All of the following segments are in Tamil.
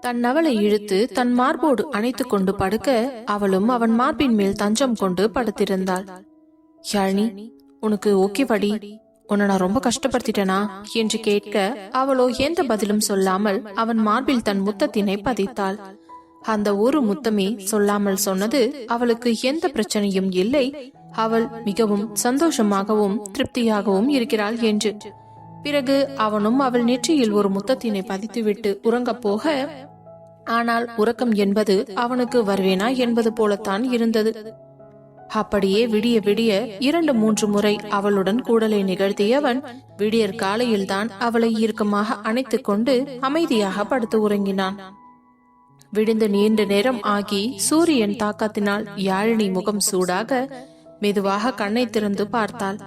தன் அவளை இழுத்து தன் மார்போடு அணைத்துக் கொண்டு படுக்க அவளும் அவன் மார்பின் மேல் தஞ்சம் கொண்டு படுத்திருந்தாள். யாழினி உனக்கு ஓகே படி உன்னை நான் ரொம்ப கஷ்டப்படுத்திட்டேனா? என்று கேட்க அவளோ எந்த பதிலும் சொல்லாமல் அவன் மார்பில் தன் முத்தத்தினை பதித்தாள். அந்த ஒரு முத்தமே சொல்லாமல் சொன்னது அவளுக்கு எந்த பிரச்சனையும் இல்லை. அவள் மிகவும் சந்தோஷமாகவும் திருப்தியாகவும் இருக்கிறாள் என்று. பிறகு அவனும் அவள் நெற்றியில் ஒரு முத்தத்தினை பதித்துவிட்டு உறங்கப் போக ஆனால் உறக்கம் என்பது அவனுக்கு வருவேனா என்பது போலத்தான் இருந்தது. அப்படியே விடிய விடிய இரண்டு மூன்று முறை அவளுடன் கூடலை நிகழ்த்தியவன் விடியற் காலையில்தான் அவளை இறுக்கமாக அணைத்துக் கொண்டு அமைதியாக படுத்து உறங்கினான். விழுந்து நீண்ட நேரம் ஆகி சூரியன் தாக்கத்தினால் யாழினி முகம் சூடாக மெதுவாக கண்ணை திறந்து பார்த்தாள்.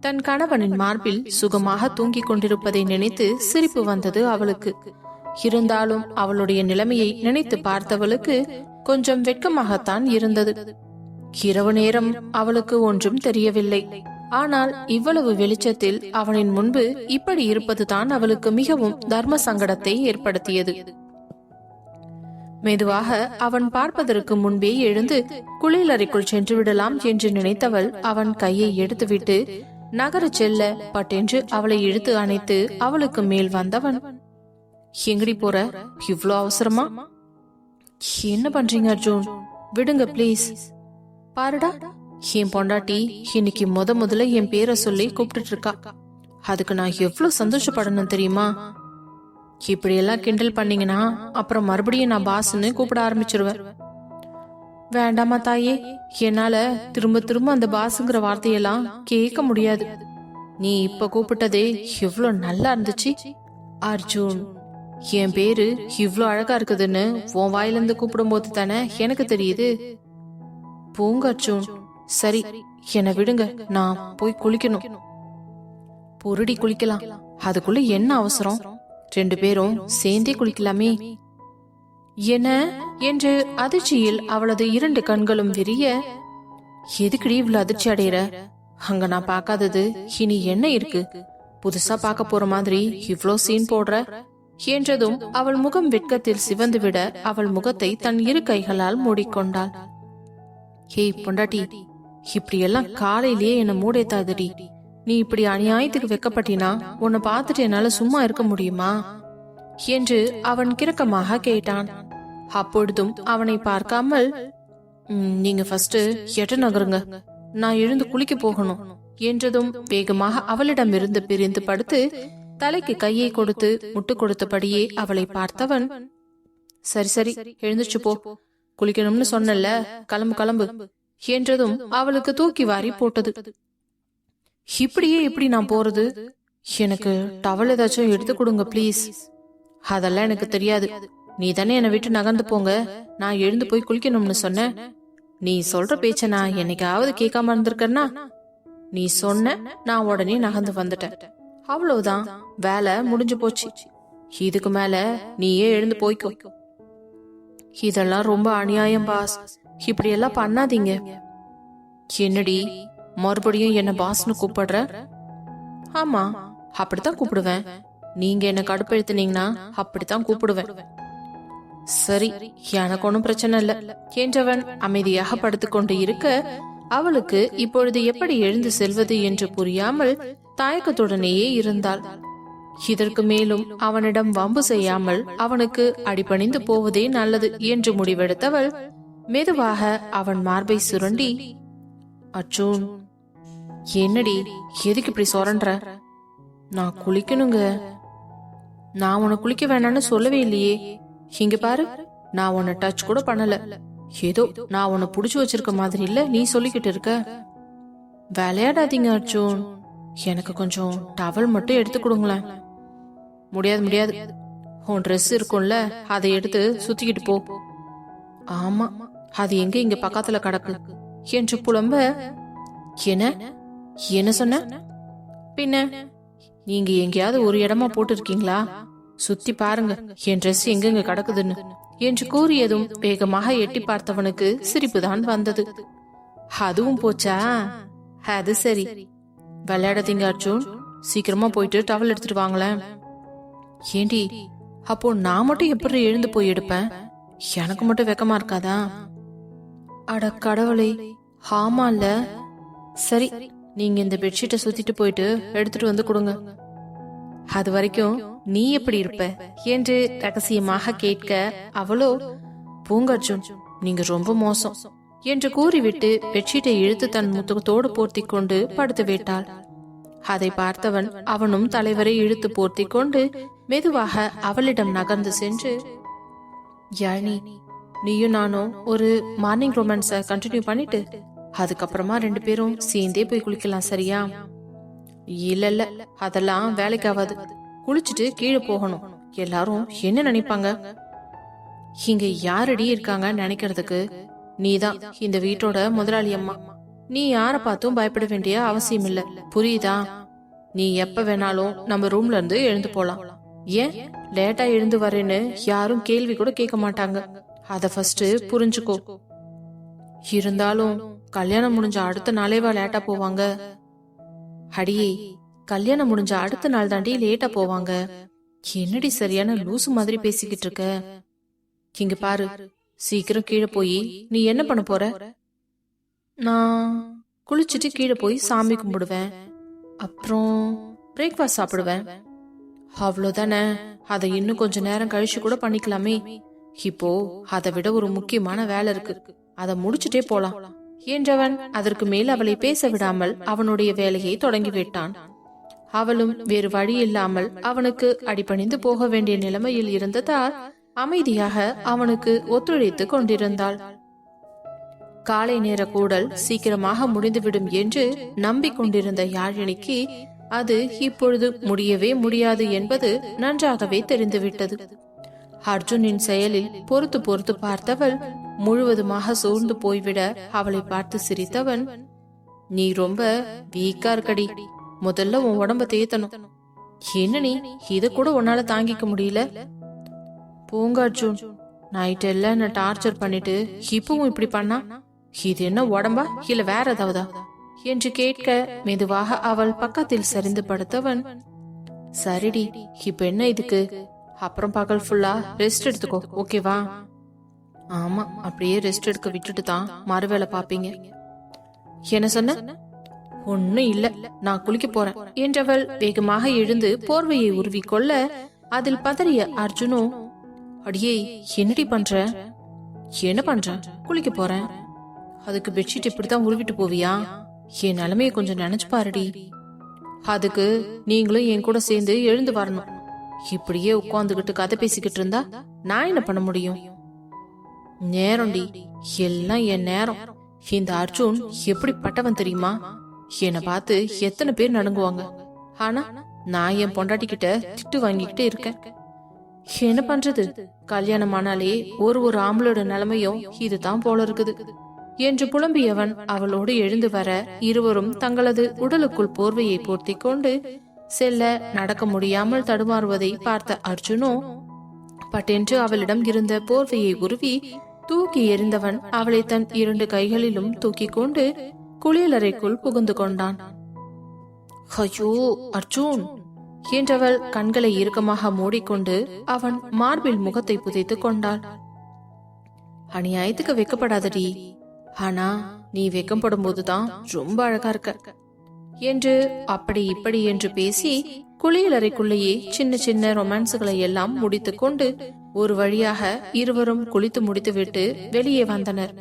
தன் கணவனின் மார்பில் சுகமாக தூங்கிக் கொண்டிருப்பதை நினைத்து சிரிப்பு வந்தது அவளுக்கு. இருந்தாலும் அவளுடைய நிலைமையை நினைத்து பார்த்தவளுக்கு கொஞ்சம் வெட்கமாகத்தான் இருந்தது. இரவு நேரம் அவளுக்கு ஒன்றும் தெரியவில்லை. ஆனால் இவ்வளவு வெளிச்சத்தில் அவனின் முன்பு இப்படி இருப்பதுதான் அவளுக்கு மிகவும் தர்ம சங்கடத்தை ஏற்படுத்தியது. மெதுவாக அவன் பார்ப்பதற்கு முன்பே எழுந்து குளியலறைக்குள் சென்று விடலாம் என்று நினைத்தவள் அவன் கையை எடுத்துவிட்டு நகர செல்ல பட்டென்று அவளை இழுத்து அணைத்து அவளுக்கு மேல் வந்தவன். எங்கடி போற? இவ்வளோ அவசரமா? என்ன பண்றீங்க அர்ஜுன்? விடுங்க ப்ளீஸ் பாருடா என் பொண்டாட்டி இன்னைக்கு முத முதல்ல என் பேரை சொல்லி கூப்பிட்டுட்டு இருக்கா. அதுக்கு நான் எவ்வளவு சந்தோஷப்படணும் தெரியுமா? இப்படி எல்லாம் கிண்டல் பண்ணீங்கன்னா அப்புறம் மறுபடியும் நான் பாஸ்ன்னு கூப்பிட ஆரம்பிச்சிருவேன். வேண்டாமா தாயே என்னால திரும்ப திரும்ப அந்த பாஸுங்கிற வார்த்தையெல்லாம் கேட்க முடியாது. நீ இப்ப கூப்பிட்டதே எவ்வளவு நல்லா இருந்துச்சு. அர்ஜுன் என் பேரு இவ்ளோ அழகா இருக்குதுன்னு உன் வாயிலிருந்து கூப்பிடும்போது தானே எனக்கு தெரியுது? போங்க சரி என்னை விடுங்க. நான் போய் குளிக்கணும். பொருடி குளிக்கலாம். அதுக்குள்ள என்ன அவசரம்? ரெண்டு பேரும் சேர்ந்தே குளிக்கலாமே. என்ன? என்று அதிர்ச்சியில் அவளது இரண்டு கண்களும் விரிய எதுக்குடி இவ்வளவு அதிர்ச்சி அடையிற? அங்க நான் பார்க்காதது. இனி என்ன இருக்கு? புதுசா பார்க்க போற மாதிரி இவ்ளோ சீன் போடுற? என்றதும் அவள் முகம் வெட்கத்தில் சிவந்துவிட அவள் முகத்தை தன் இரு கைகளால் மூடிக்கொண்டாள். ஹேய் பொண்டாட்டி இப்படியெல்லாம் காலையிலேயே என்ன மூடைத்தாதடி. நீ இப்படி அநியாயத்துக்கு வெக்கப்பட்டினா உன்னை பார்த்துட்டு என்னால சும்மா இருக்க முடியுமா? என்று அவன் கிரக்கமாக கேட்டான். அப்பொழுதும் அவனை பார்க்காமல் "ம், நீங்க ஃபர்ஸ்ட் எட்ட நகருங்க. நான் எழுந்து குளிக்க போகணும். என்றதும் வேகமாக அவளிடமிருந்து பிரிந்து படுத்து தலைக்கு கையை கொடுத்து முட்டு கொடுத்தபடியே அவளை பார்த்தவன் சரி சரி எழுந்துச்சு போ. குளிக்கணும்னு சொன்னல கிளம்பு கிளம்பு என்றதும் அவளுக்கு தூக்கி வாரி போட்டது. இப்படியே எப்படி நான் போறது? எனக்கு டவல் ஏதாச்சும் எடுத்து கொடுங்க ப்ளீஸ் அதெல்லாம் எனக்கு தெரியாது. நீ தானே என்னை விட்டு நகர்ந்து போங்க. நான் எழுந்து போய் குளிக்கணும்னு சொன்ன. நீ சொல்ற பேச்ச நான் என்னைக்காவது கேட்காம இருந்திருக்கேன்னா நீ சொன்ன நான் உடனே நகர்ந்து வந்துட்டேன். அவ்வளவுதான். வேலை முடிஞ்சு போச்சு. இதுக்கு மேல நீயே எழுந்து போய்க்கோ. இதெல்லாம் ரொம்ப அநியாயம் பாஸ். இப்படி எல்லாம் பண்ணாதீங்க. என்னடி மறுபடியும் என்ன பாஸ்னு கூப்பிடுற? ஆமா அப்படித்தான் கூப்பிடுவேன். நீங்க என்ன கடுப்பெழுத்துனீங்கன்னா அப்படித்தான் கூப்பிடுவேன். சரி எனக்கு ஒன்றும் பிரச்சனை இல்ல. என்றவன் அமைதியாக படுத்துக்கொண்டு இருக்க அவளுக்கு இப்பொழுது எப்படி எழுந்து செல்வது என்று புரியாமல் தயக்கத்துடனேயே இருந்தாள். இதற்கு மேலும் அவனிடம் வம்பு செய்யாமல் அவனுக்கு அடிபணிந்து போவதே நல்லது என்று முடிவெடுத்தவள் மெதுவாக அவன் மார்பை சுரண்டி அச்சோன் என்னடி எதுக்கு இப்படி சொரண்ற? நான் குளிக்கணுங்க. நான் உன்னை குளிக்க வேணாம்னு சொல்லவே இல்லையே. இங்க பாரு நான் உன்னை டச் கூட பண்ணல. ஏதோ நான் உன்னை புடிச்சு வச்சிருக்க மாதிரி இல்ல நீ சொல்லிக்கிட்டு இருக்க. விளையாடாதீங்க அர்ஜுன். எனக்கு கொஞ்சம் டவல் மட்டும் எடுத்து கொடுங்களேன். முடியாது முடியாது. உன் ட்ரெஸ் இருக்கும்ல அதை எடுத்து சுத்திக்கிட்டு போ. ஆமா அது எங்க இங்க பக்கத்துல கிடக்கு. என்று புலம்ப என்ன? என்ன சொன்ன? பின்ன நீங்க எங்கேயாவது ஒரு இடமா போட்டிருக்கீங்களா? சுத்தி பாருங்க என் ட்ரெஸ் எங்கெங்க கிடக்குதுன்னு. என்று கூறியதும் வேகமாக எட்டி பார்த்தவனுக்கு சிரிப்புதான் வந்தது. அதுவும் போச்சா? அது சரி. விளையாடாதீங்க அர்ஜுன். சீக்கிரமா போயிட்டு டவல் எடுத்துட்டு வாங்களேன். ஏண்டி அப்போ நான் மட்டும் எப்படி எழுந்து போய் எடுப்பேன்? எனக்கு மட்டும் வெக்கமா இருக்காதா? அட கடவுளே இல்ல? சரி நீங்க இந்த பெட்ஷீட்டை சுத்திட்டு போயிட்டு எடுத்துட்டு வந்து கொடுங்க. அது வரைக்கும் நீ எப்படி இருப்ப? என்று ரகசியமாக கேட்க அவளோ பூங்கர்ஜுன் நீங்க ரொம்ப மோசம் என்று கூறிவிட்டு பெட்ஷீட்டை இழுத்து தன் முத்தத்தோடு போர்த்தி கொண்டு படுத்து விட்டாள். அதை பார்த்தவன் அவனும் தலைவரை இழுத்து போர்த்தி கொண்டு மெதுவாக அவளிடம் நகர்ந்து சென்று யாழினி நீயும் நானும் ஒரு மார்னிங் ரொமான்ஸ கண்டினியூ பண்ணிட்டு அதுக்கப்புறமா ரெண்டு பேரும் சேர்ந்தே போய் குளிக்கலாம் சரியா? இல்ல இல்ல அதெல்லாம் வேலைக்கு ஆகாது குளிச்சுட்டு கீழே போகணும். எல்லாரும் என்ன நினைப்பாங்க? இங்க யாரடி இருக்காங்க நினைக்கிறதுக்கு நீதான் இந்த வீட்டோட முதலாளி அம்மா. நீ யார பார்த்தும் பயப்பட வேண்டிய அவசியம் இல்ல புரியுதா? நீ எப்ப வேணாலும் நம்ம ரூம்ல இருந்து எழுந்து போலாம். ஏன்? லேட்டா எழுந்து வரேன்னு யாரும் கேள்வி கூட கேட்க மாட்டாங்க. அத ஃபர்ஸ்ட் புரிஞ்சுக்கோ. இருந்தாலும் கல்யாணம் முடிஞ்ச அடுத்த நாளேவா லேட்டா போவாங்க. அடியே கல்யாணம் முடிஞ்ச அடுத்த நாள் தாண்டி லேட்டா போவாங்க. என்னடி சரியான லூசு மாதிரி பேசிக்கிட்டு இருக்க? இங்க பாரு சீக்கிரம் கீழே போய் நீ என்ன பண்ண போற? நான் குளிச்சுட்டு கீழே போய் சாமி கும்பிடுவேன். அப்புறம் பிரேக்ஃபாஸ்ட் சாப்பிடுவேன். அவ்வளோதானே அதை இன்னும் கொஞ்ச நேரம் கழிச்சு கூட பண்ணிக்கலாமே. இப்போ அதை விட ஒரு முக்கியமான வேலை இருக்கு. அதை முடிச்சுட்டே போலாம். என்றவன் அதற்கு மேல் அவளை பேச விடாமல் அவனுடைய வேலையை தொடங்கிவிட்டான் அவளும் வேறு வழி இல்லாமல் அவனுக்கு அடிபணிந்து போக வேண்டிய நிலைமையில் இருந்ததால் அமைதியாக அவனுக்கு ஒத்துழைத்து கொண்டிருந்தாள். காலை நேர கூடல் சீக்கிரமாக முடிந்துவிடும் என்று நம்பிக்கொண்டிருந்த யாழினிக்கு அது இப்பொழுது முடியவே முடியாது என்பது நன்றாகவே தெரிந்துவிட்டது. அர்ஜுனின் செயலில் பொறுத்து பொறுத்து பார்த்தவள் முழுவதுமாக சோர்ந்து போய்விட அவளை பார்த்து சிரித்தவன் நீ ரொம்ப வீக்கா இருக்கடி முதல்ல உன் உடம்ப தேத்தணும் என்ன நீ இத கூட உன்னால தாங்கிக்க முடியல? போங்க அர்ஜுன் நைட் எல்லாம் என்ன டார்ச்சர் பண்ணிட்டு இப்பவும் இப்படி பண்ணா? இது என்ன உடம்பா? இல்ல வேற ஏதாவதா? என்று கேட்க மெதுவாக அவள் பக்கத்தில் சரிந்து படுத்தவன் சரிடி இப்ப என்ன இதுக்கு? அப்புறம் பகல் ஃபுல்லா ரெஸ்ட் எடுத்துக்கோ ஓகேவா ஆமா அப்படியே ரெஸ்ட் எடுக்க விட்டுட்டு தான் மறுவேளை பாப்பீங்க. என்ன சொன்ன? ஒன்னும் இல்ல நான் குளிக்க போறேன் என்றவள் வேகமாக எழுந்து போர்வையை உருவி கொள்ள அதில் பதறிய அர்ஜுனும் அடியே என்னடி பண்ற? என்ன பண்ற? குளிக்க போறேன். அதுக்கு பெட்ஷீட் இப்படித்தான் உருவிட்டு போவியா? என் நிலைமையை கொஞ்சம் நினைச்சு பாருடி. அதுக்கு நீங்களும் என் கூட சேர்ந்து எழுந்து வரணும். இப்படியே உட்காந்துக்கிட்டு கதை பேசிக்கிட்டு இருந்தா நான் என்ன பண்ண முடியும்? நேரம்டி. எல்லாம் என் நேரம். இந்த அர்ஜுன் எப்படிப்பட்டவன் தெரியுமா? என்னை பார்த்து எத்தனை பேர் நடுங்குவாங்க. ஆனா நான் என் பொண்டாட்டி கிட்ட திட்டு வாங்கிக்கிட்டே இருக்கேன். என்ன பண்றது? கல்யாணம் ஆனாலே ஒரு ஒரு ஆம்பளோட நிலைமையும் இதுதான் போல இருக்குது. என்று புலம்பியவன் அவளோடு எழுந்து வர இருவரும் தங்களது உடலுக்குள் போர்வையை போர்த்தி கொண்டு செல்ல நடக்க முடியாமல் தடுமாறுவதை பார்த்த அர்ஜுனோ பட்டென்று அவளிடம் இருந்த போர்வையை உருவி தூக்கி எறிந்தவன் அவளை தன் இரண்டு கைகளிலும் தூக்கி கொண்டு குளியலறைக்குள் புகுந்து கொண்டான். ஐயோ அர்ஜுன் என்றவள் கண்களை இறுக்கமாக மூடிக்கொண்டு அவன் மார்பில் முகத்தை புதைத்துக் கொண்டாள். அநியாயத்துக்கு வைக்கப்படாதடி. ஆனா நீ வெக்கப்படும் போதுதான் ரொம்ப அழகா இருக்க. என்று அப்படி இப்படி என்று பேசி குளியலறைக்குள்ளேயே சின்ன சின்ன ரொமான்ஸுகளை எல்லாம் முடித்துக்கொண்டு ஒரு வழியாக இருவரும் குளித்து முடித்துவிட்டு வெளியே வந்தனர்.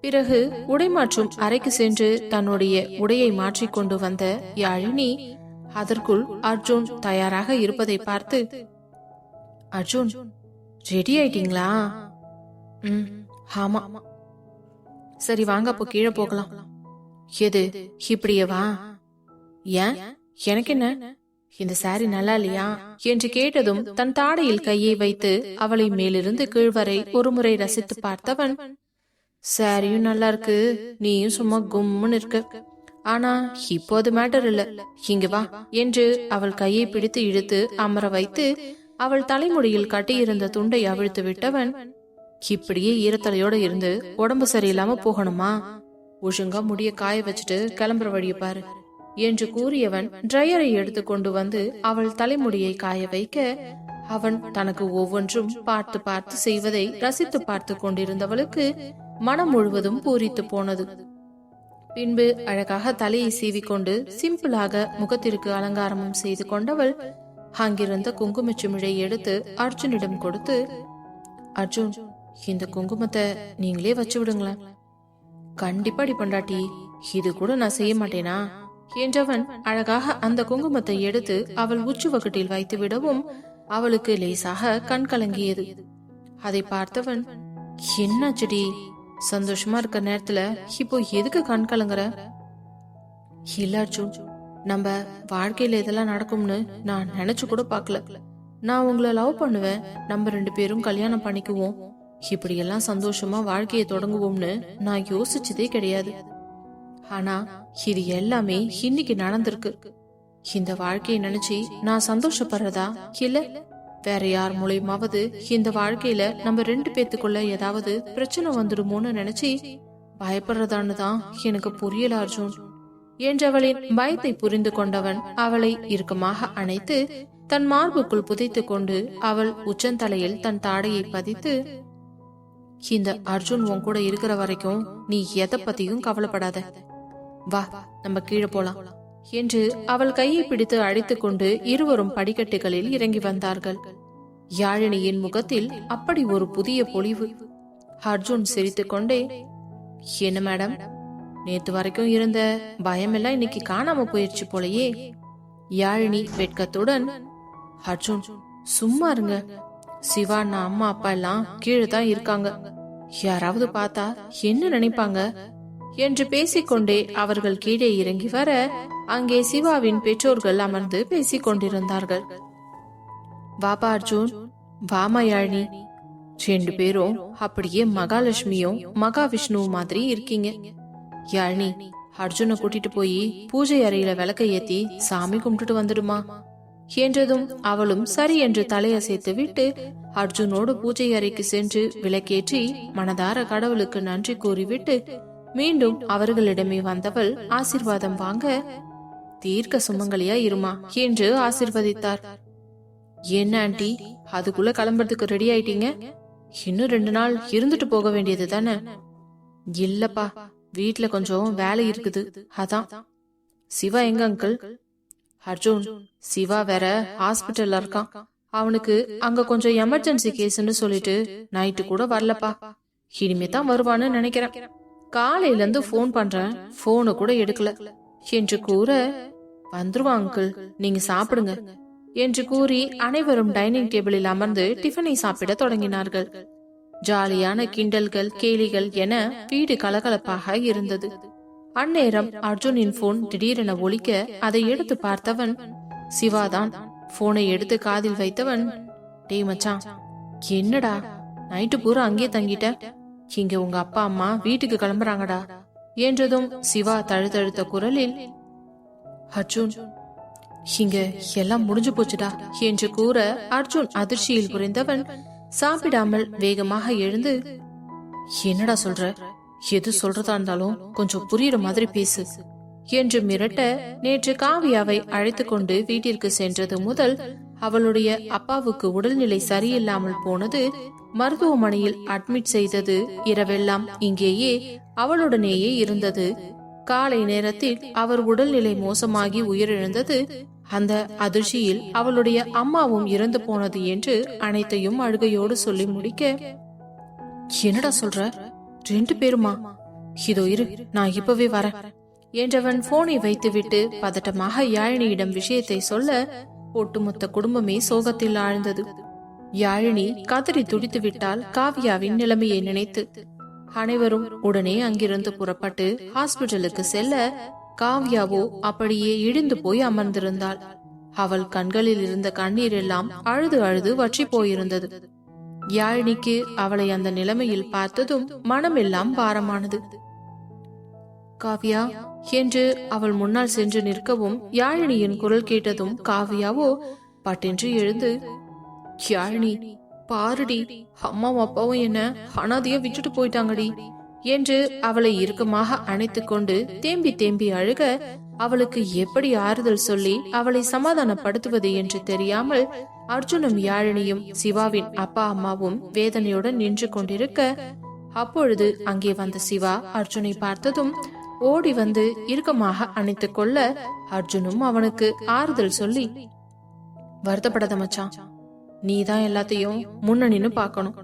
பிறகு உடை மாற்றும் அறைக்கு சென்று தன்னுடைய உடையை மாற்றிக்கொண்டு வந்த யாழினி அதற்குள் அர்ஜுன் தயாராக இருப்பதை பார்த்து அர்ஜுன் ரெடி ஆயிட்டீங்களா? ம் ஆமா. சரி வாங்க அப்போ கீழே போகலாம். எது இப்படியே வா? ஏன்? எனக்கு என்ன? இந்த சாரி நல்லா இல்லையா? என்று கேட்டதும் தன் தாடையில் கையை வைத்து அவளை மேலிருந்து கீழ்வரை ஒருமுறை ரசித்து பார்த்தவன் சாரியும் நல்லா இருக்கு. நீயும் சும்மா கும்முன்னு இருக்க ஆனா இப்போ அது மேட்டர் இல்ல. இங்க வா. என்று அவள் கையை பிடித்து இழுத்து அமர வைத்து அவள் தலைமுடியில் கட்டியிருந்த துண்டை அவிழ்த்து விட்டவன் இப்படியே ஈரத்தலையோட இருந்து உடம்பு சரியில்லாம போகணுமா? ஒழுங்கா முடிய காய வச்சுட்டு கிளம்புற வழிய பாரு. என்று கூறியவன் ட்ரையரை எடுத்து கொண்டு வந்து அவள் தலைமுடியை காய வைக்க அவன் தனக்கு ஒவ்வொன்றும் பார்த்து பார்த்து செய்வதை ரசித்து பார்த்து கொண்டிருந்தவளுக்கு மனம் முழுவதும் பூரித்து போனது. பின்பு அழகாக தலையை சீவிக்கொண்டு சிம்பிளாக முகத்திற்கு அலங்காரமும் செய்து கொண்டவள் அங்கிருந்த குங்குமச்சிமிழை எடுத்து அர்ஜுனிடம் கொடுத்து அர்ஜுன் இந்த குங்குமத்தை நீங்களே வச்சு விடுங்களேன். கண்டிப்பா டி பொண்டாட்டி இது கூட நான் செய்ய மாட்டேனா? என்றவன் அழகாக அந்த குங்குமத்தை எடுத்து அவள் உச்சு வகுட்டில் வைத்து விடவும் அவளுக்கு லேசாக கண் கலங்கியது. அதை பார்த்தவன் என்னாச்சுடி? சந்தோஷமா இருக்க நேரத்துல இப்போ எதுக்கு கண் கலங்குற? இல்ல அர்ஜுன் நம்ம வாழ்க்கையில இதெல்லாம் நடக்கும்னு நான் நினைச்சு கூட பாக்கல நான் உங்களை லவ் பண்ணுவேன். நம்ம ரெண்டு பேரும் கல்யாணம் பண்ணிக்குவோம். இப்படியெல்லாம் சந்தோஷமா வாழ்க்கையை தொடங்குவோம்னு நான் யோசிச்சதே கிடையாது. ஆனா இது எல்லாமே இன்னைக்கு நடந்திருக்கு. இந்த வாழ்க்கையை நினைச்சு நான் சந்தோஷப்படுறதா? இல்ல வேற யார் மூலியமாவது இந்த வாழ்க்கையில நம்ம ரெண்டு பேத்துக்குள்ள ஏதாவது பிரச்சனை வந்துடுமோன்னு நினைச்சு பயப்படுறதான்னு தான் எனக்கு புரியல அர்ஜுன். என்றவளின் பயத்தை புரிந்து கொண்டவன் அவளை இறுக்கமாக அணைத்து தன் மார்புக்குள் புதைத்துக் கொண்டு அவள் உச்சந்தலையில் தன் தாடையை பதித்து இந்த அர்ஜுன் உன் கூட இருக்கிற வரைக்கும் நீ எதை பத்தியும் கவலைப்படாத. வா நம்ம கீழே போலாம். என்று அவள் கையை பிடித்து அழைத்துக் கொண்டு இருவரும் படிக்கட்டுகளில் இறங்கி வந்தார்கள். யாழினியின் முகத்தில் அப்படி ஒரு புதிய பொலிவு. அர்ஜுன் சிரித்துக் கொண்டே என்ன மேடம்? நேத்து வரைக்கும் இருந்த பயமெல்லாம் இன்னைக்கு காணாம போயிடுச்சு போலயே. யாழினி வெட்கத்துடன் அர்ஜுன் சும்மா இருங்க. சிவா அம்மா அப்பா எல்லாம் கீழே தான் இருக்காங்க. யாராவது பார்த்தா என்ன நினைப்பாங்க? என்று பேசிக்கொண்டே அவர்கள் கீழே இறங்கி வர அங்கே சிவாவின் பெற்றோர்கள் அமர்ந்து பேசிக் கொண்டிருந்தார்கள் வாபா அர்ஜுன். வாமயாழினி ரெண்டு பேரும் அப்படியே மகாலட்சுமியும் மகாவிஷ்ணுவும் மாதிரி இருக்கீங்க. யாழினி அர்ஜுனை கூட்டிட்டு போய் பூஜை அறையில விளக்க ஏத்தி சாமி கும்பிட்டுட்டு வந்துடுமா? என்றதும் அவளும் சரி என்று தலையசைத்து விட்டு அர்ஜுனோடு பூஜை அறைக்கு சென்று விளக்கேற்றி மனதார கடவுளுக்கு நன்றி கூறிவிட்டு மீண்டும் அவர்களிடமே வந்தவள் ஆசிர்வாதம் வாங்க தீர்க்க சுமங்கலியா இருமா என்று ஆசிர்வதித்தார். என்ன ஆண்டி அதுக்குள்ள கிளம்புறதுக்கு ரெடி ஆயிட்டீங்க? இன்னும் ரெண்டு நாள் இருந்துட்டு போக வேண்டியது தானே? இல்லப்பா வீட்டுல கொஞ்சம் வேலை இருக்குது. அதான். சிவா எங்க அங்கிள் அர்ஜுன் சிவா வேற ஹாஸ்பிட்டல்ல இருக்கான். அவனுக்கு அங்க கொஞ்சம் எமர்ஜென்சி கேஸ்ன்னு சொல்லிட்டு நைட்டு கூட வரலப்பா. இனிமே தான் வருவான்னு நினைக்கிறேன். காலையில இருந்து ஃபோன் பண்றேன். போனை கூட எடுக்கல. என்று கூற வந்துருவா அங்கிள் நீங்க சாப்பிடுங்க. என்று கூறி அனைவரும் டைனிங் டேபிளில் அமர்ந்து டிஃபனை சாப்பிட தொடங்கினார்கள். ஜாலியான கிண்டல்கள் கேலிகள் என வீடு கலகலப்பாக இருந்தது. அந்நேரம் அர்ஜுனின் போன் திடீரென ஒழிக்க அதை எடுத்து பார்த்தவன் சிவாதான். போனை எடுத்து காதில் வைத்தவன் டேய் மச்சான் என்னடா? நைட்டு பூரா அங்கேயே தங்கிட்ட. இங்க உங்க அப்பா அம்மா வீட்டுக்கு கிளம்புறாங்கடா என்றதும் சிவா தழுதழுத்த குரலில் அர்ஜுன் இங்க எல்லாம் முடிஞ்சு போச்சுடா என்று கூற அர்ஜுன் அதிர்ச்சியில் புரிந்தவன் சாப்பிடாமல் வேகமாக எழுந்து என்னடா சொல்ற? எது சொல்றதா இருந்தாலும் கொஞ்சம் புரியுற மாதிரி பேசு. என்று மிரட்ட நேற்று காவியாவை அழைத்து கொண்டு வீட்டிற்கு சென்றது முதல் அவளுடைய அப்பாவுக்கு உடல்நிலை சரியில்லாமல் போனது மருத்துவமனையில் அட்மிட் செய்தது இரவெல்லாம் இங்கேயே அவளுடனேயே இருந்தது. காலை நேரத்தில் அவர் உடல்நிலை மோசமாகி உயிரிழந்தது. அந்த அதிர்ச்சியில் அவளுடைய அம்மாவும் இறந்து போனது என்று அனைத்தையும் அழுகையோடு சொல்லி முடிக்க என்னடா சொல்ற? ரெண்டு பேருமா? இதோ இரு நான் இப்பவே வரேன். என்றவன் போனை வைத்துவிட்டு பதட்டமாக யாழினியிடம் விஷயத்தை சொல்ல ஒட்டுமொத்த குடும்பமே சோகத்தில் ஆழ்ந்தது. யாழினி கதறி துடித்து விட்டால் காவியாவின் நிலைமையை நினைத்து அனைவரும் உடனே அங்கிருந்து புறப்பட்டு ஹாஸ்பிட்டலுக்கு செல்ல காவ்யாவோ அப்படியே இடிந்து போய் அமர்ந்திருந்தாள். அவள் கண்களில் இருந்த கண்ணீர் எல்லாம் அழுது அழுது வற்றி போயிருந்தது. யாழினிக்கு அவளை அந்த நிலைமையில் பார்த்ததும் மனமெல்லாம் பாரமானது. காவ்யா என்று அவள் முன்னால் சென்று நிற்கவும் யாழினியின் குரல் கேட்டதும் காவ்யாவோ பட்டென்று எழுந்து யாழினி பாருடி அம்மாவும் அப்பாவும் என்ன அனாதையா விட்டுட்டு போயிட்டாங்கடி என்று அவளை இறுக்கமாக அணைத்துக் கொண்டு தேம்பி தேம்பி அழுக அவளுக்கு எப்படி ஆறுதல் சொல்லி அவளை சமாதானப்படுத்துவது என்று தெரியாமல் அர்ஜுனும் யாழினியும் சிவாவின் அப்பா அம்மாவும் வேதனையுடன் நின்று கொண்டிருக்க அப்பொழுது அங்கே வந்த சிவா அர்ஜுனை பார்த்ததும் ஓடி வந்து இறுக்கமாக அணைத்துக் கொள்ள அர்ஜுனும் அவனுக்கு ஆறுதல் சொல்லி வருத்தப்படாத மச்சான் நீ தான் எல்லாத்தையும் முன்னணின்னு பார்க்கணும்.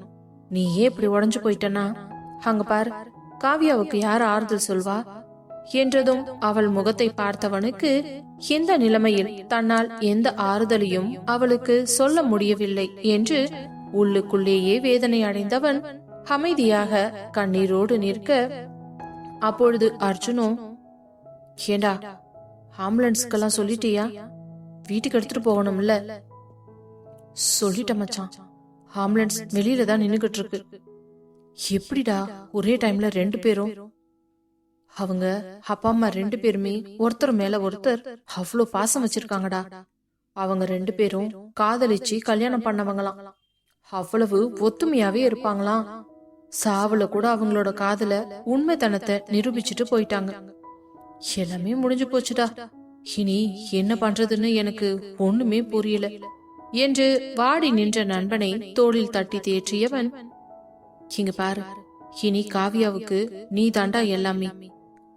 நீ ஏன் இப்படி உடஞ்சு போயிட்டனா? அங்க பார் காவியாவுக்கு யார் ஆறுதல் சொல்வா? என்றதும் அவள் முகத்தை பார்த்தவனுக்கு எந்த நிலைமையில் தன்னால் எந்த ஆறுதலையும் அவளுக்கு சொல்ல முடியவில்லை என்று உள்ளுக்குள்ளேயே வேதனை அடைந்தவன் அமைதியாக கண்ணீரோடு நிற்க அப்பொழுது அர்ஜுனும் ஏண்டா ஆம்புலன்ஸ்க்கெல்லாம் சொல்லிட்டியா? வீட்டுக்கு எடுத்துட்டு போகணும்ல? சொல்லிட்ட மச்சான். ஆம்புலன்ஸ் வெளியில தான் நின்னுகிட்டு இருக்கு. எப்படிடா? ஒரே டைம்ல ரெண்டு பேரும் அவங்க அப்பா அம்மா ரெண்டு பேருமே ஒருத்தர் மேல ஒருத்தர் அவ்வளோ பாசம் வச்சிருக்காங்கடா. அவங்க ரெண்டு பேரும் காதலிச்சு கல்யாணம் பண்ணவங்களாம். அவ்வளவு ஒத்துமையாவே இருப்பாங்களாம். சாவுல கூட அவங்களோட காதல உண்மைத்தனத்தை நிரூபிச்சுட்டு போயிட்டாங்க. எல்லாமே முடிஞ்சு போச்சுடா. இனி என்ன பண்றதுன்னு எனக்கு ஒண்ணுமே புரியல. என்று வாடி நின்ற நண்பனை தோளில் தட்டி தேற்றியவன் இங்க பாரு இனி காவியாவுக்கு நீ தாண்டா எல்லாமே.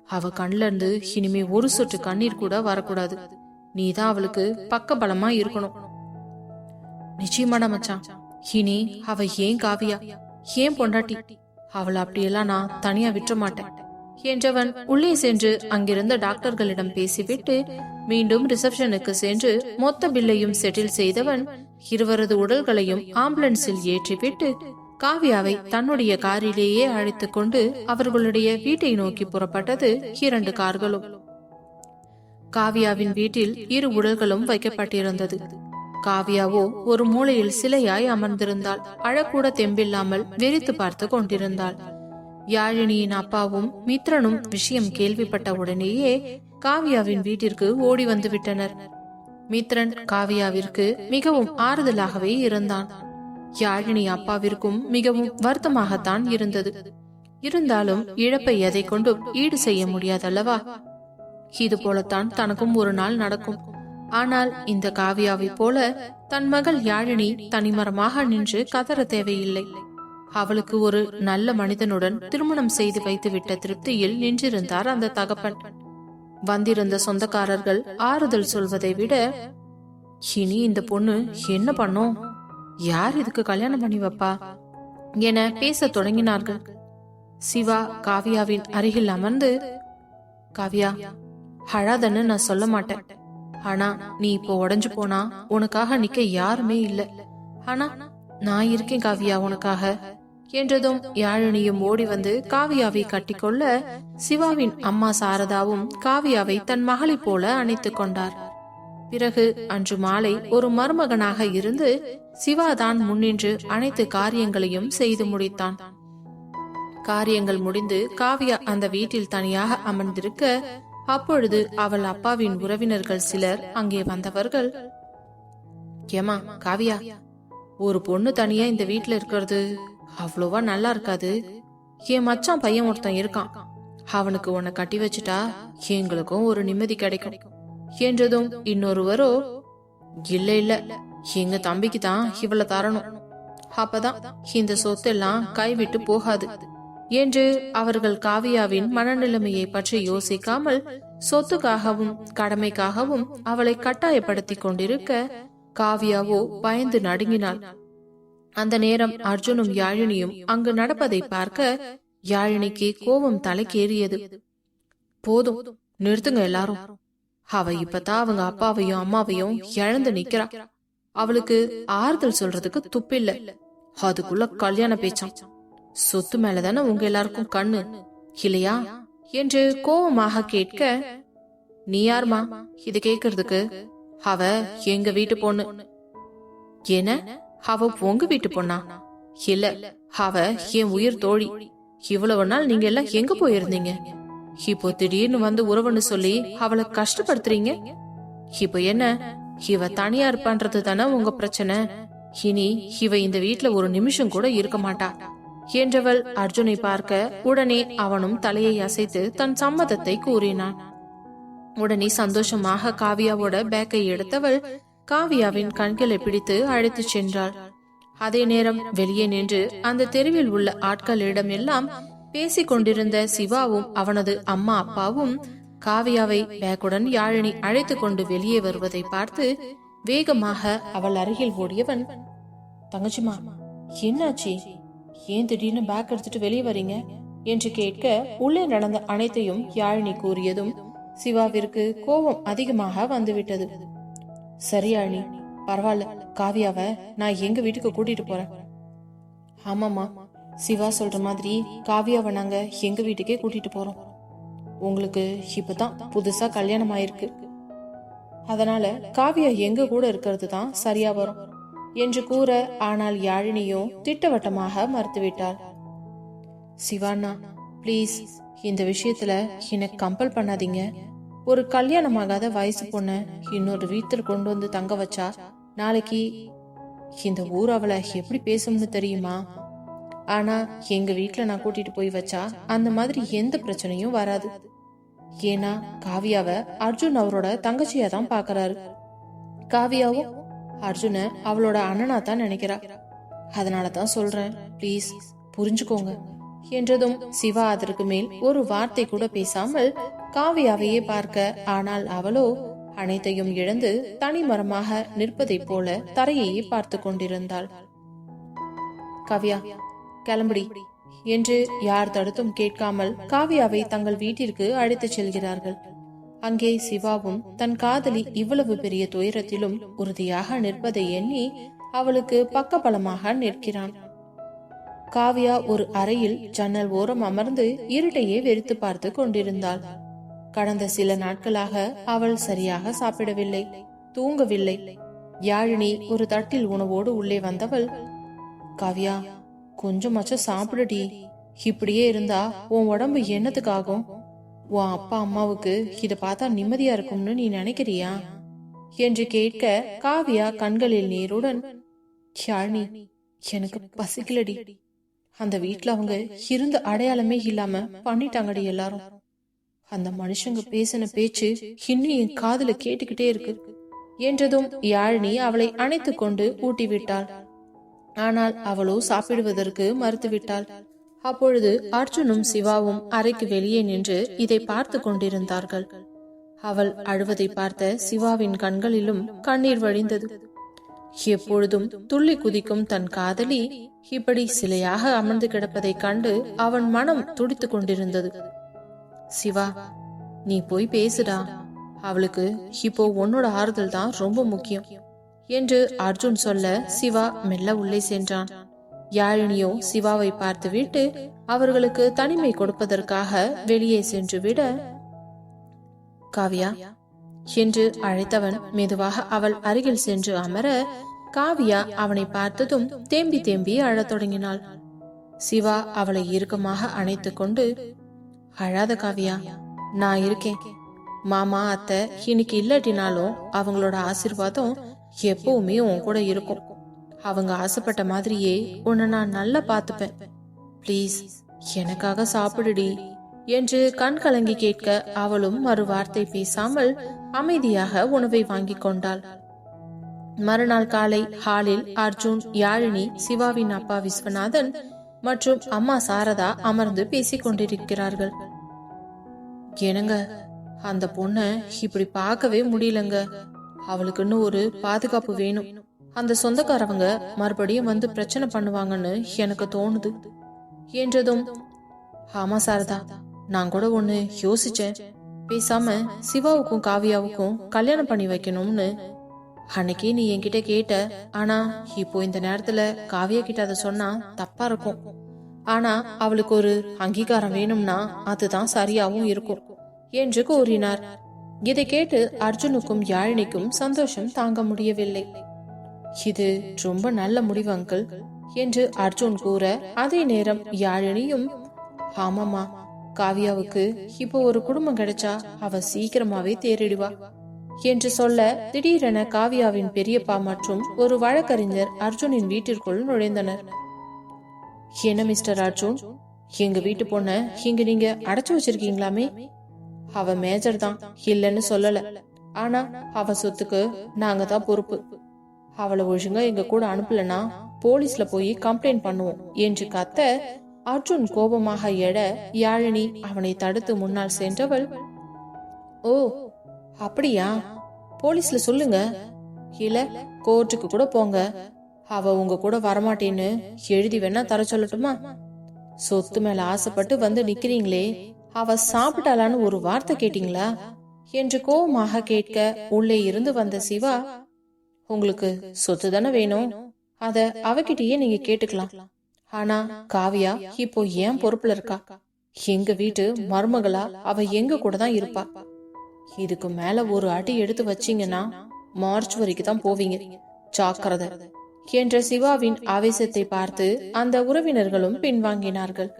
அவ கண்ல இருந்து இனிமே ஒரு சொட்டு கண்ணீர் கூட வரக்கூடாது. நீ தான் அவளுக்கு பக்க பலமா இருக்கணும் நிச்சயமாடா மச்சான். இனி அவ ஏன் காவியா? ஏன் பொண்டாட்டி? அவளை அப்படியெல்லாம் நான் தனியா விட்டுற மாட்டேன். என்றவன் உள்ளே சென்று அங்கிருந்த டாக்டர்களிடம் பேசிவிட்டு மீண்டும் ரிசப்ஷனுக்கு சென்று மொத்த பில்லையும் செட்டில் செய்தவன் இருவரது உடல்களையும் ஆம்புலன்ஸில் ஏற்றிவிட்டு காவியாவை தன்னுடைய காரிலேயே அழைத்துக் கொண்டு அவர்களுடைய வீட்டை நோக்கி புறப்பட்டது இரண்டு கார்களும். காவியாவின் வீட்டில் இரு உடல்களும் வைக்கப்பட்டிருந்தது. காவியாவோ ஒரு மூலையில் சிலையாய் அமர்ந்திருந்தாள். அழக்கூட தெம்பில்லாமல் வெறித்து பார்த்து கொண்டிருந்தாள். யாழினியின் அப்பாவும் மித்ரனும் விஷயம் கேள்விப்பட்ட உடனேயே காவியாவின் வீட்டிற்கு ஓடி வந்து விட்டனர் மித்ரன் காவியாவிற்கு மிகவும் ஆறுதலாகவே இருந்தான். யாழினி அப்பாவிற்கும் மிகவும் வருத்தமாகத்தான் இருந்தது. இருந்தாலும் இழப்பை எதை கொண்டும் ஈடு செய்ய முடியாதல்லவா? இது போலத்தான் தனக்கும் ஒரு நாள் நடக்கும். ஆனால் இந்த காவியாவை போல தன் மகள் யாழினி தனிமரமாக நின்று கதற தேவையில்லை. அவளுக்கு ஒரு நல்ல மனிதனுடன் திருமணம் செய்து வைத்துவிட்ட திருப்தியில் நின்றிருந்தார் அந்த தகப்பன். வந்திருந்த சொந்தக்காரர்கள் ஆறுதல் சொல்வதை விட இனி இந்த பொண்ணு என்ன பண்ணும்? யார் இதுக்கு கல்யாணம் பண்ணி வைப்பா? என பேசத் தொடங்கினார்கள். சிவா காவியாவின் அருகில் அமர்ந்து காவியா அழாதன்னு நான் சொல்ல மாட்டேன். ஆனா நீ இப்போ உடஞ்சு போனா உனக்காக நிக்க யாருமே இல்ல. ஆனா நான் இருக்கேன் காவியா உனக்காக என்றதும் யாழினியும் ஓடி வந்து காவியாவை கட்டிக்கொள்ள சிவாவின் அம்மா சாரதாவும் காவியாவை தன் மகளைப் போல அணைத்துக் கொண்டார். பிறகு அன்று மாலை ஒரு மருமகனாக இருந்து சிவாதான் முன்னின்று அனைத்து காரியங்களையும் செய்து முடித்தான். காரியங்கள் முடிந்து காவியா அந்த வீட்டில் தனியாக அமர்ந்திருக்க அப்பொழுது அவள் அப்பாவின் உறவினர்கள் சிலர் அங்கே வந்தவர்கள் ஏமா காவியா ஒரு பொண்ணு தனியா இந்த வீட்டுல இருக்கிறது? அவ்வளோவா நல்லா இருக்காது. என் மச்சான் பையன் ஒருத்தன் இருக்கான். அவனுக்கு உன்னை கட்டி வச்சுட்டா எங்களுக்கும் ஒரு நிம்மதி கிடைக்கும். என்றதும் இன்னொருவரோ இல்ல இல்ல எங்க தம்பிக்கு தான் இவளை தரணும். அப்பதான் இந்த சொத்தெல்லாம் கைவிட்டு போகாது. என்று அவர்கள் காவியாவின் மனநிலைமையை பற்றி யோசிக்காமல் சொத்துக்காகவும் கடமைக்காகவும் அவளை கட்டாயப்படுத்தி கொண்டிருக்க காவியாவோ பயந்து நடுங்கினாள். அந்த நேரம் அர்ஜுனும் யாழினியும் அங்கு நடப்பதை பார்க்க யாழினிக்கு கோபம் தலைக்கேறியது. போதும் நிறுத்துங்க எல்லாரும். அவ இப்பதான் அவங்க அப்பாவையும் அம்மாவையும் இழந்து நிக்கிறா. அவளுக்கு ஆறுதல் சொல்றதுக்கு துப்பில்ல அதுக்குள்ள கல்யாண பேச்சான். சொத்து மேலதானே உங்க எல்லாருக்கும் கண்ணு. இல்லையா? என்று கோபமாக கேட்க நீ யாருமா? இது கேக்குறதுக்கு? அவ எங்க வீட்டு பொண்ணு. என்ன? அவ உங்க வீட்டு பொண்ணா? இல்ல. அவ என் உயிர் தோழி. இவ்வளவு நாள் நீங்க எல்லாம் எங்க போயிருந்தீங்க? இப்போ திடீர்னு வந்து உறவுன்னு சொல்லி அவளை கஷ்டப்படுத்துறீங்க? இப்போ என்ன? இவ தனியா இருப்பான்றது தானே உங்க பிரச்சனை? இனி இவ இந்த வீட்ல ஒரு நிமிஷம் கூட இருக்க மாட்டா. என்றவள் அர்ஜுனை பார்க்க உடனே அவனும் தலையை அசைத்து தன் சம்மதத்தை கூறினான். உடனே சந்தோஷமாக காவியாவோட பேக்கை எடுத்தவள் காவியாவின் கண்களை பிடித்து அழைத்துச் சென்றாள். அதே நேரம் வெளியே நின்று அந்த தெருவில் உள்ள ஆட்களிடம் எல்லாம் பேசிக் கொண்டிருந்த சிவாவும் அவனது அம்மா அப்பாவும் காவியாவை பேக்குடன் யாழினி அழைத்து கொண்டு வெளியே வருவதை பார்த்து வேகமாக அவள் அருகில் ஓடியவன் தங்கச்சிமா என்னாச்சு? ஏன் திடீர்னு பேக் எடுத்துட்டு வெளியே வரீங்க? என்று கேட்க உள்ளே நடந்த அனைத்தையும் யாழினி கூறியதும் சிவாவிற்கு கோபம் அதிகமாக வந்துவிட்டது. சரி யாழினி பரவாயில்ல காவியாவ நான் எங்க வீட்டுக்கு கூட்டிட்டு போறேன். ஆமாமா சிவா சொல்ற மாதிரி காவியாவை நாங்க எங்க வீட்டுக்கே கூட்டிட்டு போறோம். உங்களுக்கு இப்பதான் புதுசா கல்யாணம் ஆயிருக்கு அதனால காவியா எங்க கூட இருக்கிறது தான் சரியா வரும் என்று கூற ஆனால் யாழினியும் திட்டவட்டமாக மறுத்துவிட்டாள். சிவானா ப்ளீஸ் இந்த விஷயத்துல என்ன கம்பல் பண்ணாதீங்க. ஒரு கல்யாணமாகாத வயசு பொண்ண இன்னொரு வீட்டில் கொண்டு வந்து தங்க வச்சா நாளைக்கு இந்த ஊர் அவளை எப்படி பேசும்னு தெரியுமா? ஆனா எங்க வீட்டில் நான் கூட்டிட்டு போய் வச்சா அந்த மாதிரி எந்த பிரச்சனையும் வராது. ஏன்னா காவியாவை அர்ஜுன் அவரோட தங்கச்சியா தான் பாக்குறாரு காவியாவும் அர்ஜுன அவளோட அண்ணனா தான் நினைக்கிறா. அதனால தான் சொல்றேன் ப்ளீஸ் புரிஞ்சுக்கோங்க. என்றதும் சிவா அதற்கு மேல் ஒரு வார்த்தை கூட பேசாமல் காவியாவையே பார்க்க ஆனால் அவளோ அனைத்தையும் இழந்து தனிமரமாக நிற்பதைப் போல தரையையே பார்த்து கொண்டிருந்தாள். காவியா கிளம்புடி. என்று யார் தடுத்தும் கேட்காமல் காவியாவை தங்கள் வீட்டிற்கு அழைத்துச் செல்கிறார்கள். அங்கே சிவாவும் தன் காதலி இவ்வளவு பெரிய துயரத்திலும் உறுதியாக நிற்பதை எண்ணி அவளுக்கு பக்கபலமாக நிற்கிறான். காவியா ஒரு அறையில் ஜன்னல் ஓரம் அமர்ந்து இருட்டையே வெறித்து பார்த்து கொண்டிருந்தாள். கடந்த சில நாட்களாக அவள் சரியாக சாப்பிடவில்லை தூங்கவில்லை. யாழினி ஒரு தட்டில் உணவோடு உள்ளே வந்தவள் காவியா கொஞ்சமாச்சும் சாப்பிடுடி. இப்படியே இருந்தா உன் உடம்பு என்னத்துக்காகும்? உன் அப்பா அம்மாவுக்கு இத பார்த்தா நிம்மதியா இருக்கும்னு நீ நினைக்கிறியா? என்று கேட்க காவியா கண்களில் நீருடன் யாழினி எனக்கு பசிக்கலடி. அந்த வீட்டுல அவங்க இருந்த அடையாளமே இல்லாம பண்ணிட்டாங்கடி எல்லாரும். அந்த மனுஷங்க பேசின பேச்சு இன்னும் என் காதுல கேட்டுக்கிட்டே இருக்கு. என்றதும் யாழினி அவளை அணைத்து கொண்டு ஊட்டி விட்டாள் ஆனால் அவளோ சாப்பிடுவதற்கு மறுத்துவிட்டாள். அப்பொழுது அர்ஜுனும் சிவாவும் அறைக்கு வெளியே நின்று இதை பார்த்து கொண்டிருந்தார்கள். அவள் அழுவதை பார்த்த சிவாவின் கண்களிலும் கண்ணீர் வழிந்தது. எப்பொழுதும் துள்ளி குதிக்கும் தன் காதலி இப்படி சிலையாக அமர்ந்து கிடப்பதைக் கண்டு அவன் மனம் துடித்துக் கொண்டிருந்தது. சிவா நீ போய் பேசுடா. அவளுக்கு இப்போ உன்னோட ஆறுதல் தான் ரொம்ப முக்கியம். என்று அர்ஜுன் சொல்ல சிவா மெல்ல உள்ளே சென்றான். யாழினியோ சிவாவை பார்த்துவிட்டு அவர்களுக்கு தனிமை கொடுப்பதற்காக வெளியே சென்று விட காவியா என்று அழைத்தவன் மெதுவாக அவள் அருகில் சென்று அமர காவியா அவனை பார்த்ததும் தேம்பி தேம்பி அழத் தொடங்கினாள். சிவா அவளை இறுக்கமாக அணைத்து கொண்டு அழாத காவியா நான் இருக்கேன். மாமா அத்தை இன்னைக்கு இல்லாட்டினாலும் அவங்களோட ஆசிர்வாதம் எப்பவுமே உன் கூட இருக்கும். அவங்க ஆசைப்பட்ட மாதிரியே உன்னை நான் நல்லா பார்த்துப்பேன். ப்ளீஸ் எனக்காக சாப்பிடுடி என்று கண் கலங்கி கேட்க அவளும் மறு வார்த்தை பேசாமல் அமைதியாக உணவை வாங்கிக் கொண்டாள். மறுநாள் காலை ஹாலில் அர்ஜுன் யாழினி சிவாவின் அப்பா விஸ்வநாதன் மற்றும் அம்மா சாரதா அமர்ந்து பேசிக் கொண்டிருக்கிறார்கள். என்னங்க அந்த பொண்ண இப்படி பார்க்கவே முடியலங்க. அவளுக்குன்னு ஒரு பாதுகாப்பு வேணும். அந்த சொந்தக்காரவங்க மறுபடியும் வந்து பிரச்சனை பண்ணுவாங்கன்னு எனக்கு தோணுது. என்றதும் ஆமா சாரதா நான் கூட ஒண்ணு யோசிச்சேன். பேசாம சிவாவுக்கும் காவியாவுக்கும் கல்யாணம் பண்ணி வைக்கணும்னு. அன்னைக்கே நீ என்கிட்ட கேட்ட ஆனா இப்போ இந்த நேரத்துல காவியா கிட்ட அதை சொன்னா தப்பா இருக்கும். ஆனா அவளுக்கு ஒரு அங்கீகாரம் வேணும்னா அதுதான் சரியாவும் இருக்கும். என்று கூறினார். இதை கேட்டு அர்ஜுனுக்கும் யாழினிக்கும் சந்தோஷம் தாங்க முடியவில்லை. இது ரொம்ப நல்ல முடிவு அங்கிள் என்று அர்ஜுன் கூற அதே நேரம் யாழினியும் ஆமாமா காவியாவுக்கு இப்போ ஒரு குடும்பம் கிடைச்சா அவ சீக்கிரமாவே தேறிடுவா என்று சொல்ல திடீரென காவியாவின் பெரியப்பா மற்றும் ஒரு வழக்கறிஞர் அர்ஜுனின் வீட்டிற்குள் நுழைந்தனர். என்ன மிஸ்டர் அர்ஜுன்? எங்க வீட்டு பொண்ண இங்க நீங்க அடைச்சு வச்சிருக்கீங்களாமே? அவ மேஜர் தான் இல்லைன்னு சொல்லல. ஆனா அவ சொத்துக்கு நாங்க தான் பொறுப்பு. அவளை ஒழுங்கா எங்க கூட அனுப்பலனா போலீஸ்ல போய் கம்ப்ளைண்ட் பண்ணுவோம் என்று கத்த அர்ஜுன் கோபமாக எழ யாழினி அவனை தடுத்து முன்னால் சென்றவள் ஓ அப்படியா? போலீஸ்ல சொல்லுங்க. இல்ல கோர்ட்டுக்கு கூட போங்க. அவ உங்க கூட வரமாட்டேன்னு எழுதி வேணா தர சொல்லட்டுமா? சொத்து மேல ஆசைப்பட்டு வந்து நிக்கிறீங்களே அவ சாப்பிட்டாளான்னு ஒரு வார்த்தை கேட்டீங்களா? என்று கோபமாக கேட்க உள்ளே இருந்து வந்த சிவா உங்களுக்கு சொத்து தானே வேணும்? அத அவகிட்டயே நீங்க கேட்டுக்கலாம். ஆனா காவியா இப்போ ஏன் பொறுப்புல இருக்கா? எங்க வீட்டு மருமகளா அவ எங்க கூட தான் இருப்பா? இதுக்கு மேல ஒரு அடி எடுத்து வச்சீங்கன்னா மார்ச் வரைக்கும் தான் போவீங்க. ஜாக்கிரதை. என்ற சிவாவின் ஆவேசத்தை பார்த்து அந்த உறவினர்களும் பின்வாங்கினார்கள்.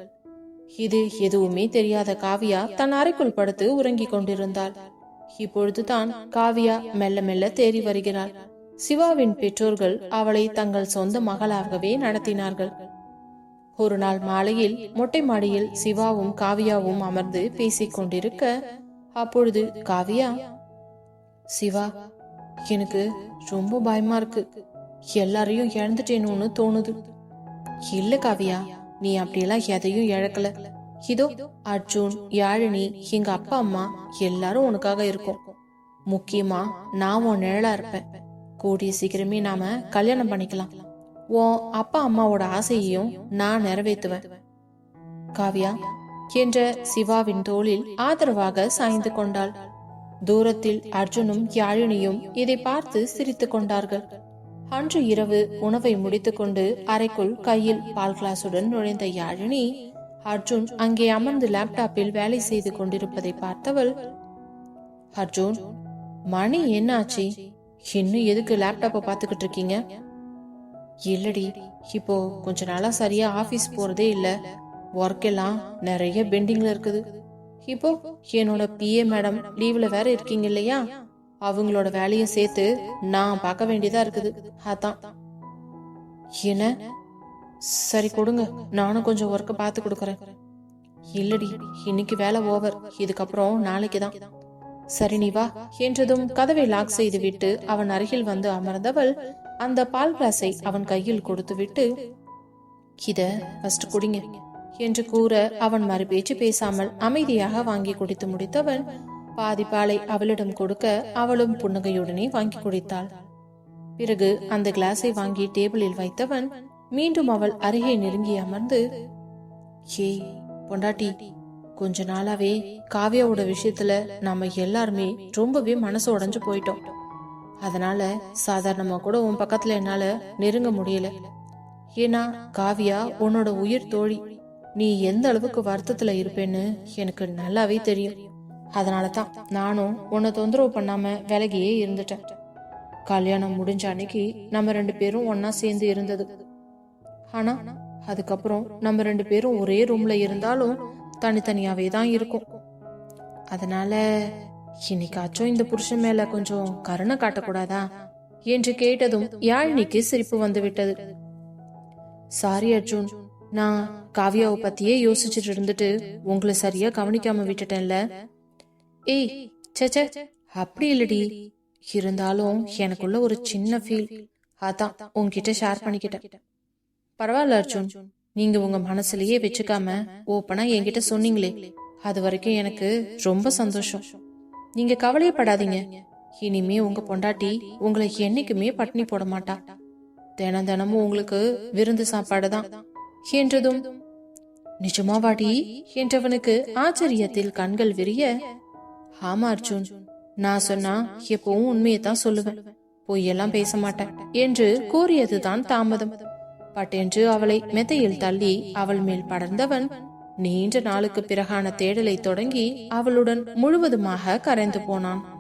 இது எதுவுமே தெரியாத காவியா தன் அறைக்குள் படுத்து உறங்கிக் கொண்டிருந்தாள். இப்பொழுதுதான் காவியா மெல்ல மெல்ல தேறி வருகிறாள். சிவாவின் பெற்றோர்கள் அவளை தங்கள் சொந்த மகளாகவே நடத்தினார்கள். ஒரு நாள் மாலையில் மொட்டை மாடியில் சிவாவும் காவியாவும் அமர்ந்து பேசிக் கொண்டிருக்க அப்பொழுது காவியா சிவா எனக்கு ரொம்ப பயமா இருக்கு. எல்லாரையும் இழந்துட்டேனோன்னு தோணுது. இல்ல காவியா நீ அப்படியெல்லாம் எதையும் இழக்கல. இதோ அர்ஜுன் யாழினி எங்க அப்பா அம்மா எல்லாரும் உனக்காக இருக்கும். முக்கியமா நான் உன் நிழலா இருப்பேன். கூடிய சீக்கிரமே நாம கல்யாணம் பண்ணிக்கலாம். உன் அப்பா அம்மாவோட ஆசையையும் நான் நிறைவேற்றுவேன். காவியா என்ற சிவாவின் தோளில் ஆதரவாக சாய்ந்து கொண்டாள். தூரத்தில் அர்ஜுனும் யாழினியும் இதை பார்த்து சிரித்துக் கொண்டார்கள். அன்று இரவு உணவை முடித்துக்கொண்டு அறைக்குள் கையில் பால் கிளாஸுடன் நுழைந்த யாழினி அர்ஜுன் அங்கே அமர்ந்து லேப்டாப்பில் வேலை செய்து கொண்டிருப்பதை பார்த்தவள் அர்ஜுன் மணி என்ன ஆச்சு இன்னும் எதுக்கு லேப்டாப்பை பார்த்துக்கிட்டு இருக்கீங்க? இல்லடி இப்போ கொஞ்ச நாளா சரியா ஆபீஸ் போறதே இல்ல. ஒர்க் எல்லாம் நிறைய பெண்டிங்ல இருக்குது. இப்போ என்னோட பிஏ மேடம் லீவ்ல வேற இருக்கீங்க இல்லையா? அவங்களோட வேலையும் சேர்த்து நான் பார்க்க வேண்டியதா இருக்குது. அதான். என்ன? சரி கொடுங்க. நானும் கொஞ்சம் ஒர்க்க பார்த்து கொடுக்குறேன். இல்லடி இன்னைக்கு வேலை ஓவர் இதுக்கப்புறம் நாளைக்கு தான். சரி நீ வா என்றதும் கதவை லாக் செய்து விட்டு அவன் அருகில் வந்து அமர்ந்தவள் அந்த பால் கிளாஸை அவன் கையில் கொடுத்துவிட்டு இத ஃபர்ஸ்ட் குடிங்க என்று கூற அவன் மறுபேச்சு பேசாமல் அமைதியாக வாங்கி குடித்து முடித்தவன் பாதிப்பாலை அவளிடம் கொடுக்க அவளும் புன்னகையுடனே வாங்கி குடித்தாள். பிறகு அந்த கிளாஸை வாங்கி டேபிளில் வைத்தவன் மீண்டும் அவள் அருகே நெருங்கி அமர்ந்து ஏய் பொண்டாட்டி கொஞ்ச நாளாவே காவியாவோட விஷயத்துல நம்ம எல்லாருமே ரொம்பவே மனசு உடைஞ்சு போயிட்டோம். அதனால சாதாரணமா கூட உன் பக்கத்துல என்னால நெருங்க முடியல. ஏன்னா காவியா உன்னோட உயிர் தோழி. நீ எந்த அளவுக்கு வருத்தத்துல இருப்பேன்னு எனக்கு நல்லாவே தெரியும். அதனால தான் நானும் உன்னை தொந்தரவு பண்ணாம விலகியே இருந்துட்டேன். கல்யாணம் முடிஞ்ச அன்னைக்கு நம்ம ரெண்டு பேரும் ஒன்னா சேர்ந்து இருந்தது. ஆனா அதுக்கப்புறம் நம்ம ரெண்டு பேரும் ஒரே ரூம்ல இருந்தாலும் தனித்தனியாவே தான் இருக்கும். அதனால இன்னைக்காச்சும் இந்த புருஷன் மேல கொஞ்சம் கருணை காட்டக்கூடாதா? என்று கேட்டதும் யாழினிக்கு சிரிப்பு வந்து விட்டது. சாரி அர்ஜுன். நான் காவியாவை பத்தியே யோசிச்சுட்டு இருந்துட்டு உங்களை சரியா கவனிக்காம விட்டுட்டேன்ல. ஏய் சேச்சே அப்படி இல்லடி. இருந்தாலும் எனக்குள்ள ஒரு சின்ன ஃபீல் அதான் உங்ககிட்ட ஷேர் பண்ணிக்கிட்டேன். பரவாயில்ல அர்ஜுன். நீங்க உங்க மனசுலயே வச்சுக்காம ஓப்பனா என்கிட்ட சொன்னீங்களே. அது வரைக்கும் எனக்கு ரொம்ப சந்தோஷம். நீங்க கவலையப்படாதீங்க. இனிமே உங்க பொண்டாட்டி உங்களை என்னைக்குமே பட்டினி போட மாட்டா. தினம் தினமும் உங்களுக்கு விருந்து சாப்பாடு தான். என்றதும் நிஜமாவாடி என்றவனுக்கு ஆச்சரியத்தில் கண்கள் விரிய ஆமா அர்ஜுன். நான் சொன்னா எப்பவும் உண்மையை தான் சொல்லுவேன். பொய்யெல்லாம் பேச மாட்டேன் என்று கூறியதுதான் தாமதம். பட்டென்று அவளை மெத்தையில் தள்ளி அவள் மேல் படர்ந்தவன் நீண்ட நாளுக்கு பிறகான தேடலை தொடங்கி அவளுடன் முழுவதுமாக கரைந்து போனான்.